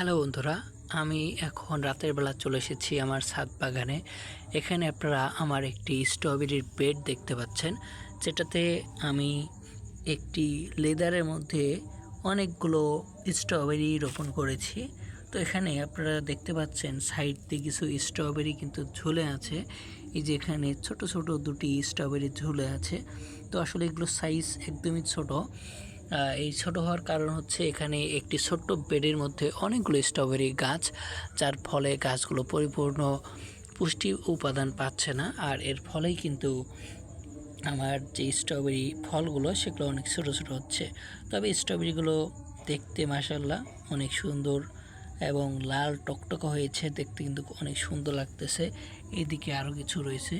Hello বন্ধুরা, আমি এখন রাতের বেলা চলে এসেছি আমার ছাদ বাগানে। এখানে আপনারা আমার একটি স্ট্রবেরির বেড দেখতে পাচ্ছেন, যেটাতে আমি একটি লেদারের মধ্যে অনেকগুলো স্ট্রবেরি রোপণ করেছি। তো এখানে আপনারা দেখতে পাচ্ছেন, সাইড দিয়ে কিছু স্ট্রবেরি কিন্তু ঝুলে আছে। এই যে এখানে ছোট ছোট দুটি স্ট্রবেরি ঝুলে আছে। তো আসলে এগুলো সাইজ একদমই ছোট। এই ছোট হওয়ার কারণ হচ্ছে এখানে একটি ছোট্ট বেডের মধ্যে অনেকগুলো স্ট্রবেরি গাছ, যার ফলে গাছগুলো পরিপূর্ণ পুষ্টি উপাদান পাচ্ছে না। আর এর ফলেই কিন্তু আমার যে স্ট্রবেরি ফলগুলো, সেগুলো অনেক ছোটো ছোটো হচ্ছে। তবে স্ট্রবেরিগুলো দেখতে মাসাল্লাহ অনেক সুন্দর এবং লাল টকটকা হয়েছে। দেখতে কিন্তু অনেক সুন্দর লাগতেছে। এদিকে আরও কিছু রয়েছে।